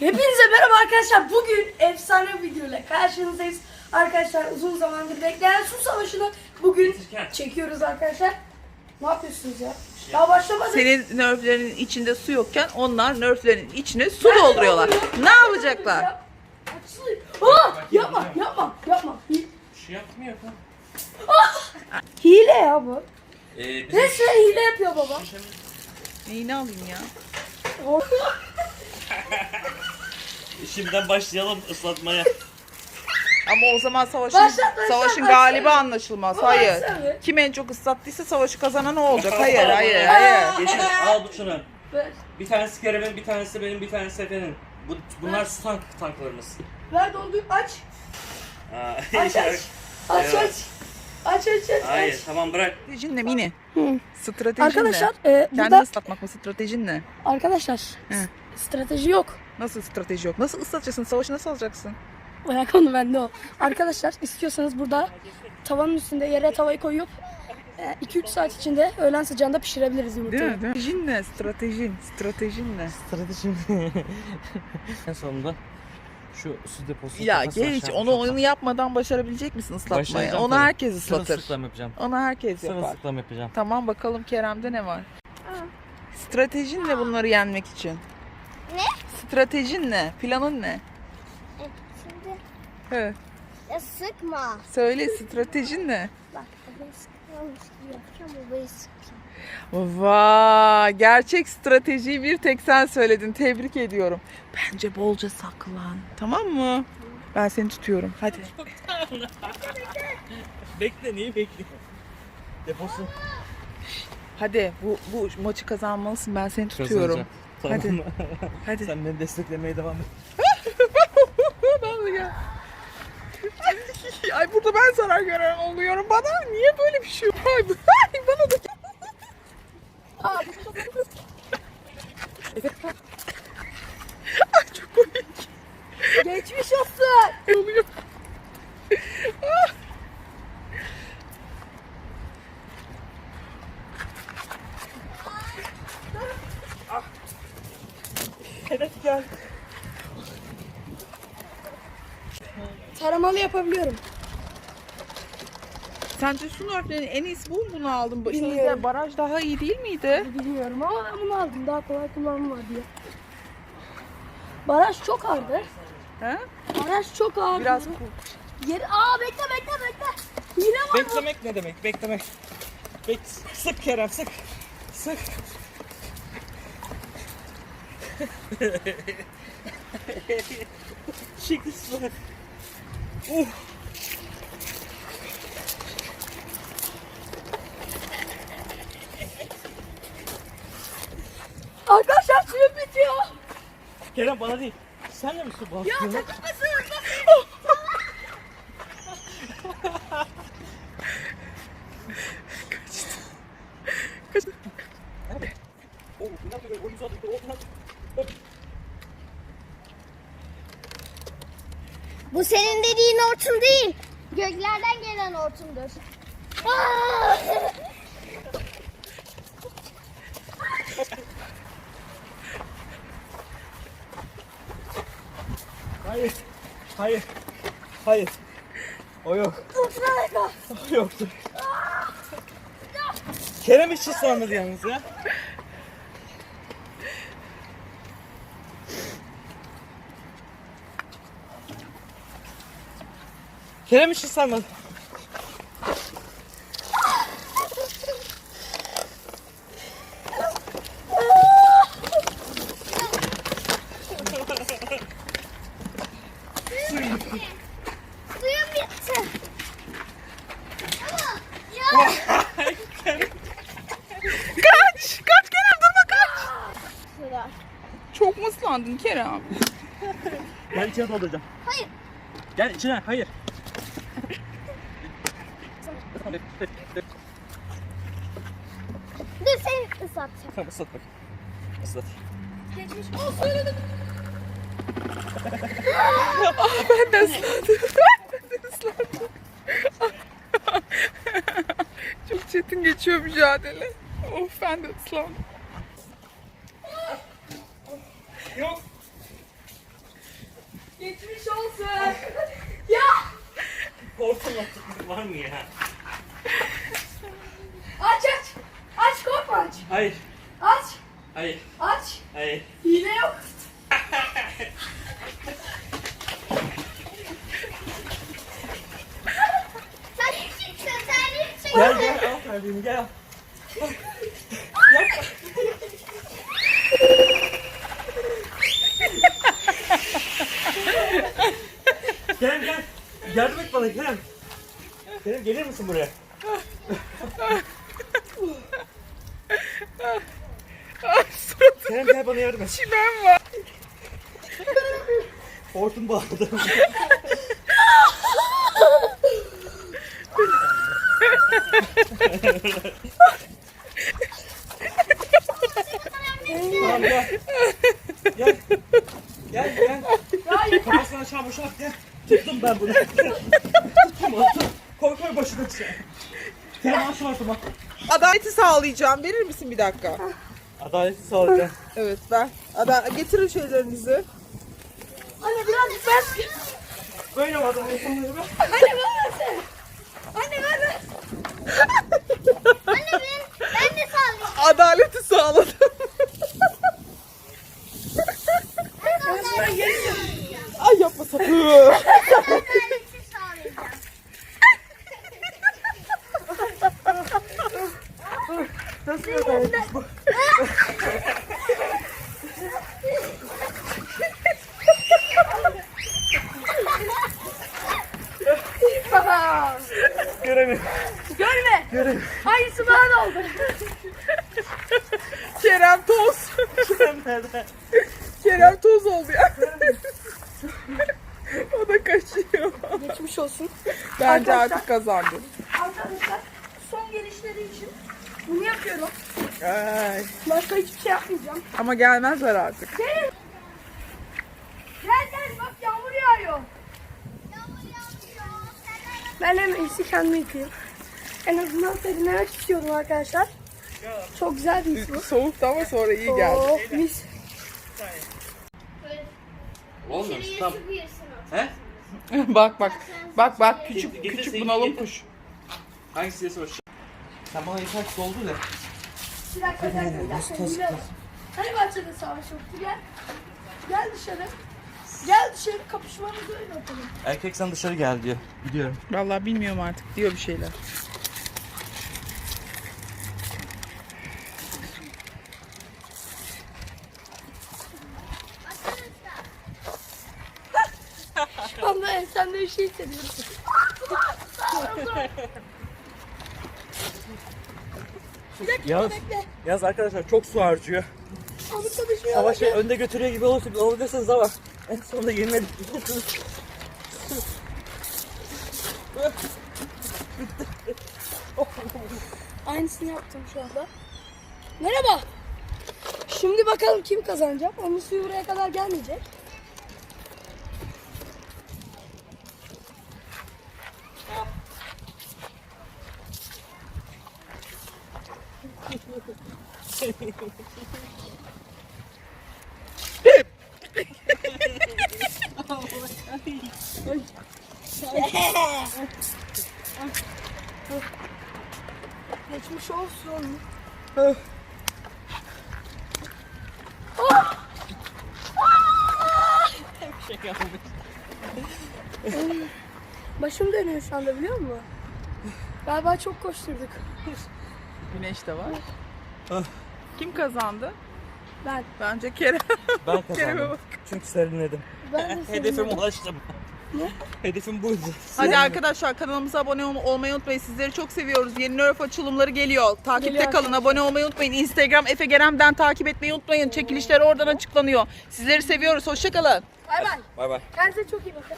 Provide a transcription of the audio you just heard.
Hepinize merhaba arkadaşlar. Bugün efsane bir video ile karşınızdayız. Arkadaşlar uzun zamandır bekleyen su savaşını bugün çekiyoruz arkadaşlar. Ne yapıyorsunuz ya? Daha başlamadık. Senin nörflerin içinde su yokken onlar nörflerin içine su dolduruyorlar. Ne yapacaklar? Ya, Açılıyor. Aa, yapma, yapma, yapma. Hi- Bir şey yapmıyor kan. Hile ya bu. Ee, bizim Resmen hile yapıyor baba. Neyini alayım ya? şimdiden başlayalım ıslatmaya. Ama o zaman savaşın Başlat, başlat, savaşın başlat. galibi anlaşılmaz. Başlat. Hayır. Kim en çok ıslattıysa savaşı kazanan o olacak. Hayır, hayır, hayır. Yeşil al bu şunu. Ver, Bir tanesi Kerem'in, bir tanesi benim, bir tanesi Efe'nin. Bu, bunlar su tank tanklarımız. ver doldur, aç. Aa, Aç, aç. Aç, aç. Aç, aç, aç. Hayır aç. tamam bırak. Stratejin ne mini? Hı. Stratejin Arkadaşlar, ne? e, Kendini burada ıslatmak mı? Stratejin ne? arkadaşlar He. strateji yok. Nasıl strateji yok? Nasıl ıslatacaksın? Savaşı nasıl alacaksın? Bayağı konu bende o. Arkadaşlar istiyorsanız burada tavanın üstünde yere tavayı koyup 2-3 saat içinde öğlen sıcağında pişirebiliriz Değil yumurtayı. mi? Değil mi? Stratejin ne? Stratejin. Stratejin ne? Stratejim. en sonunda şu su deposu. Ya geç onu onu yapmadan başarabilecek misin ıslatmayı? Onu tabii. herkes ıslatır. Sırılsıklam yapacağım. Onu herkes yapar. Sırılsıklam yapacağım. Tamam bakalım Kerem'de ne var? Stratejin ne bunları yenmek için? Ne? Stratejin ne? Planın ne? E, Şimdi He, ya sıkma. söyle stratejin ne? Bak ben sıkmamış gibi yapacağım babayı sıkacağım. Vay gerçek stratejiyi bir tek sen söyledin. Tebrik ediyorum. Bence bolca saklan. Tamam mı? Ben seni tutuyorum. Hadi. Bekle neyi bekliyorsun? Deposu. Hadi bu bu maçı kazanmalısın. Ben seni tutuyorum. Tamam. Hadi. Hadi. Sen beni desteklemeye devam et. Ay burada ben zarar gören oluyorum. Bana niye böyle bir şey yok? Ay, bu- ay bana da. Ay çok komik. Geçmiş olsun. Ne oluyor? Evet gel. Taramalı yapabiliyorum. Sence nörflerinin en iyisi bu mu bunu aldın? Bu- Bilmiyorum. Şeyde, baraj daha iyi değil miydi? Bilmiyorum ama ben bunu aldım. Daha kolay kullanım var diye. Baraj çok ağırdı. He? Baraj çok ağır. Biraz Yeri... Aa bekle bekle bekle. Hile var. Beklemek ne demek? Beklemek. Bek sık Kerem sık. Sık. Şekil su. Uh. Arkadaşlar suyum bitiyor. Kerem bana değil. Sen de mi su bastın? Ya Bu senin dediğin hortum değil. Göklerden gelen hortumdur. Hayır. Hayır. Hayır. O yok. O yoktu. Kerem hiç ıslanmadı yalnız ya. Kerem. Ama ya Kaç! Kaç Kerem durma kaç! Çok mu ıslandın Kerem? Gel içine dolduracağım. Hayır. Gel içine hayır. Dur seni ıslatacağım. Tamam ıslat bak. Islat. Geçmiş olsun. Ben de ıslandım. Ben de ıslandım. Çok çetin geçiyor mücadele. Of ben de ıslandım. Yok. Geçmiş olsun. ya attık var mı ya? aç aç. Aç. Hayır. Aç. Hayır. Aç. Hayır. Hile yok. Sen küçüksün sen hiç Gel gel al kalbimi gel al. Kerem gel. Yardım et bana Kerem. Kerem gelir misin buraya? Kerem gel bana yardım et. çimen var. Hortum bağladım. tamam gel. Gel. Gel gel. Kafasına aşağı boşalt gel. Tuttum ben bunu. Tuttum hortum. Koy koy başına şey. Kerem al şu hortumu. Adaleti sağlayacağım. Verir misin bir dakika? Adaleti sağlayacağım. Evet ver. Ada getirin şeylerinizi. Anne biraz ben. Böyle mi adalet sağlayacağım? Anne ver. Anne ver ver. Anne ben, ben de sallayayım. Adaleti sağladım. Ben geliyorum. Ay yapma sakın. Adaleti sağlayacağım. Bu? Göremiyorum. Görme. Göremiyorum. Bana da oldu. Kerem toz. Kerem nerede? Kerem toz oldu ya. o da kaçıyor. Geçmiş olsun. Bence Arkadaşlar- artık kazandı. Arkadaşlar son gelişleri için bunu yapıyorum. Ay. Başka hiçbir şey yapmayacağım. Ama gelmezler artık. Gel. Gel gel bak yağmur yağıyor. Ben en iyisi kendimi yıkayayım. En azından serinlemek istiyorum arkadaşlar. Çok güzel bir his bu. Soğuktu ama sonra iyi geldi. Oh, mis. Olmuyor. Şuraya Tamam. su kuyusun o. He? bak bak. Bak bak küçük küçük bunalım kuş. Hangisi diye hoş. Sen bana yeter ki doldu da. Bir dakika bir dakika. Bir dakika. Dakika. Hani bahçede savaş yoktu gel. Gel dışarı. Gel dışarı kapışmamızı öyle yapalım. Erkek sen dışarı gel diyor. Gidiyorum. Vallahi bilmiyorum artık diyor bir şeyler. Şu anda ensemde bir şey hissediyorum. bekle. yalnız arkadaşlar çok su harcıyor. Onu çalışmaya Savaşı bakın. önde götürüyor gibi olursa olabilirsiniz ama en sonunda yenilmedik. Aynısını yaptım şu anda. Merhaba. Şimdi bakalım kim kazanacak. Onun suyu buraya kadar gelmeyecek. Geçmiş olsun. Başım dönüyor şu anda biliyor musun? Galiba çok koşturduk. Güneş de var. Ah. Kim kazandı? Ben. Bence Kerem. Ben kazandım. Çünkü serinledim. Ben de sevindim. ulaştım. Hedefim buydu. Hadi arkadaşlar kanalımıza abone ol- olmayı unutmayın. Sizleri çok seviyoruz. Yeni Nerf açılımları geliyor. Takipte Geliyor kalın. Abone olmayı unutmayın. Instagram Efe Gerem'den takip etmeyi unutmayın. Çekilişler oradan açıklanıyor. Sizleri seviyoruz. Hoşçakalın. Bay bay. Bay bay. Kendinize çok iyi bakın.